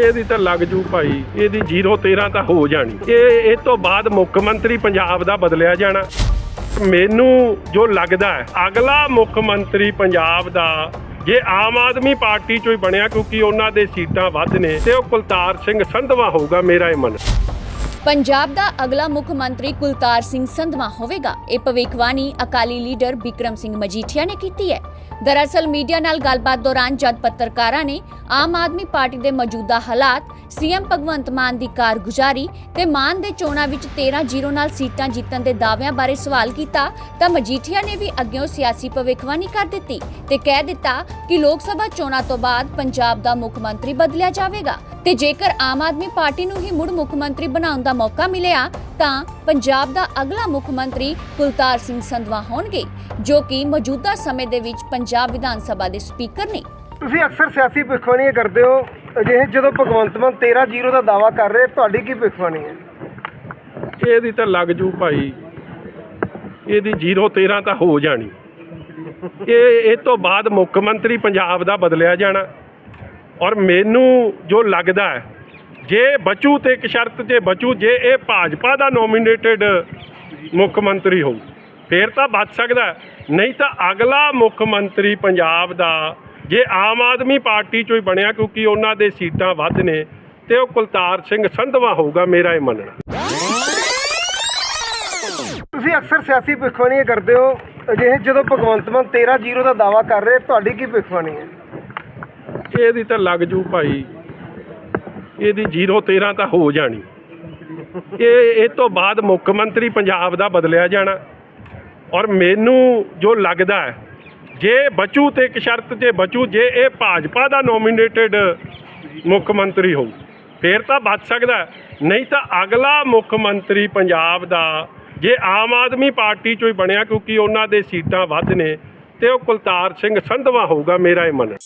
ਇਹਦੀ ਤਾਂ ਲੱਗ ਜੂ ਭਾਈ, ਇਹਦੀ 013 ਤਾਂ ਹੋ ਜਾਣੀ। ਇਹ ਇਹ ਤੋਂ ਬਾਅਦ ਮੁੱਖ ਮੰਤਰੀ ਪੰਜਾਬ ਦਾ ਬਦਲਿਆ ਜਾਣਾ। ਮੈਨੂੰ ਜੋ ਲੱਗਦਾ ਹੈ, ਅਗਲਾ ਮੁੱਖ ਮੰਤਰੀ ਪੰਜਾਬ ਦਾ, ਜੇ ਆਮ ਆਦਮੀ ਪਾਰਟੀ ਚੋਂ ਹੀ ਬਣਿਆ, ਕਿਉਂਕਿ ਉਹਨਾਂ ਦੇ ਸੀਟਾਂ ਵੱਧ ਨੇ, ਤੇ ਉਹ ਕੁਲਤਾਰ ਸਿੰਘ ਸੰਧਵਾ ਹੋਊਗਾ ਮੇਰਾ ਇਹ ਮਨ ਪੰਜਾਬ ਦਾ ਅਗਲਾ ਮੁੱਖ ਮੰਤਰੀ ਕੁਲਤਾਰ ਸਿੰਘ ਸੰਧਵਾ ਹੋਵੇਗਾ। ਇਹ ਭਵਿੱਖਬਾਣੀ ਅਕਾਲੀ ਲੀਡਰ ਬਿਕਰਮ ਸਿੰਘ ਮਜੀਠੀਆ ਨੇ ਕੀਤੀ ਹੈ। ਦਰਅਸਲ ਮੀਡੀਆ ਨਾਲ ਗੱਲਬਾਤ ਦੌਰਾਨ ਜਦ ਪੱਤਰਕਾਰਾਂ ਨੇ ਆਮ ਆਦਮੀ ਪਾਰਟੀ ਦੇ ਮੌਜੂਦਾ ਹਾਲਾਤ, ਸੀਐਮ ਭਗਵੰਤ ਮਾਨ ਦੀ ਕਾਰਗੁਜ਼ਾਰੀ ਤੇ ਮਾਨ ਦੇ ਚੋਣਾਂ ਵਿੱਚ 13-0 ਨਾਲ ਸੀਟਾਂ ਜਿੱਤਣ ਦੇ ਦਾਅਵਿਆਂ ਬਾਰੇ ਸਵਾਲ ਕੀਤਾ, ਤਾਂ ਮਜੀਠੀਆ ਨੇ ਵੀ ਅੱਗਿਓਂ ਸਿਆਸੀ ਭਵਿੱਖਬਾਣੀ ਕਰ ਦਿੱਤੀ ਤੇ ਕਹਿ ਦਿੱਤਾ ਕਿ ਲੋਕ ਸਭਾ ਚੋਣਾਂ ਤੋਂ ਬਾਅਦ ਪੰਜਾਬ ਦਾ ਮੁੱਖ ਮੰਤਰੀ ਬਦਲਿਆ ਜਾਵੇਗਾ। ਤੇ ਜੇਕਰ ਆਮ ਆਦਮੀ ਪਾਰਟੀ ਨੂੰ ਹੀ ਮੁੜ ਮੁੱਖ ਮੰਤਰੀ ਬਣਾਉਣ ਦਾ ਮੌਕਾ ਮਿਲਿਆ ਤਾਂ ਪੰਜਾਬ ਦਾ ਅਗਲਾ ਮੁੱਖ ਮੰਤਰੀ ਕੁਲਤਾਰ ਸਿੰਘ ਸੰਧਵਾ ਹੋਣਗੇ ਜੋ ਕਿ ਮੌਜੂਦਾ ਸਮੇਂ ਦੇ ਵਿੱਚ ਪੰਜਾਬ ਵਿਧਾਨ ਸਭਾ ਦੇ ਸਪੀਕਰ ਨੇ। ਤੁਸੀਂ ਅਕਸਰ ਸਿਆਸੀ ਭਿੱਖਵਾਣੀ ਕਰਦੇ ਹੋ ਅਜਿਹੇ ਜਦੋਂ ਭਗਵੰਤ ਮਾਨ 13-0 ਦਾ ਦਾਵਾ ਕਰ ਰਹੇ ਤੁਹਾਡੀ ਕੀ ਭਿੱਖਵਾਣੀ ਹੈ? ਇਹਦੀ ਤਾਂ ਲੱਗ ਜੂ ਭਾਈ ਇਹਦੀ 013 ਤਾਂ ਹੋ ਜਾਣੀ। ਇਹ ਇਹ ਤੋਂ ਬਾਅਦ ਮੁੱਖ ਮੰਤਰੀ ਪੰਜਾਬ ਦਾ ਬਦਲਿਆ ਜਾਣਾ। ਔਰ ਮੈਨੂੰ ਜੋ ਲੱਗਦਾ ਹੈ, ਜੇ ਬਚੂ ਤੇ ਇੱਕ ਸ਼ਰਤ ਜੇ ਬਚੂ, ਜੇ ਇਹ ਭਾਜਪਾ ਦਾ ਨੋਮੀਨੇਟਡ ਮੁੱਖ ਮੰਤਰੀ ਹੋਊ, ਫੇਰ ਤਾਂ ਬਚ ਸਕਦਾ ਨਹੀਂ ਤਾਂ ਅਗਲਾ ਮੁੱਖ ਮੰਤਰੀ ਪੰਜਾਬ ਦਾ, ਜੇ ਆਮ ਆਦਮੀ ਪਾਰਟੀ ਚੋਂ ਹੀ ਬਣਿਆ, ਕਿਉਂਕਿ ਉਹਨਾਂ ਦੇ ਸੀਟਾਂ ਵੱਧ ਨੇ, ਤੇ ਉਹ ਕੁਲਤਾਰ ਸਿੰਘ ਸੰਧਵਾ ਹੋਊਗਾ ਮੇਰਾ ਇਹ ਮੰਨਣਾ। ਤੁਸੀਂ ਅਕਸਰ ਸਿਆਸੀ ਭਿੱਖਵਾਣੀ ਕਰਦੇ ਹੋ, ਅਜਿਹੇ ਜਦੋਂ ਭਗਵੰਤ ਮਾਨ 13-0 ਦਾ ਦਾਵਾ ਕਰ ਰਹੇ, ਤੁਹਾਡੀ ਕੀ ਭਵਿੱਖਬਾਣੀ ਹੈ? ਇਹਦੀ ਤਾਂ ਲੱਗ ਜੂ ਭਾਈ। ਇਹਦੀ 013 ਤਾਂ ਹੋ ਜਾਣੀ। ਇਹ ਇਹ ਤੋਂ ਬਾਅਦ ਮੁੱਖ ਮੰਤਰੀ ਪੰਜਾਬ ਦਾ ਬਦਲਿਆ ਜਾਣਾ। ਔਰ ਮੈਨੂੰ ਜੋ ਲੱਗਦਾ ਹੈ, ਜੇ ਬਚੂ ਤੇ ਇੱਕ ਸ਼ਰਤ ਤੇ ਬਚੂ, ਜੇ ਇਹ ਭਾਜਪਾ ਦਾ ਨੋਮੀਨੇਟਡ ਮੁੱਖ ਮੰਤਰੀ ਹੋਊ, ਫੇਰ ਤਾਂ ਬਚ ਸਕਦਾ ਨਹੀਂ ਤਾਂ ਅਗਲਾ ਮੁੱਖ ਮੰਤਰੀ ਪੰਜਾਬ ਦਾ, ਜੇ ਆਮ ਆਦਮੀ ਪਾਰਟੀ ਚੋਂ ਹੀ ਬਣਿਆ, ਕਿਉਂਕਿ ਉਹਨਾਂ ਦੇ ਸੀਟਾਂ ਵੱਧ ਨੇ, ਤੇ ਉਹ ਕੁਲਤਾਰ ਸਿੰਘ ਸੰਧਵਾ ਹੋਊਗਾ, ਮੇਰਾ ਇਹ ਮੰਨਣਾ।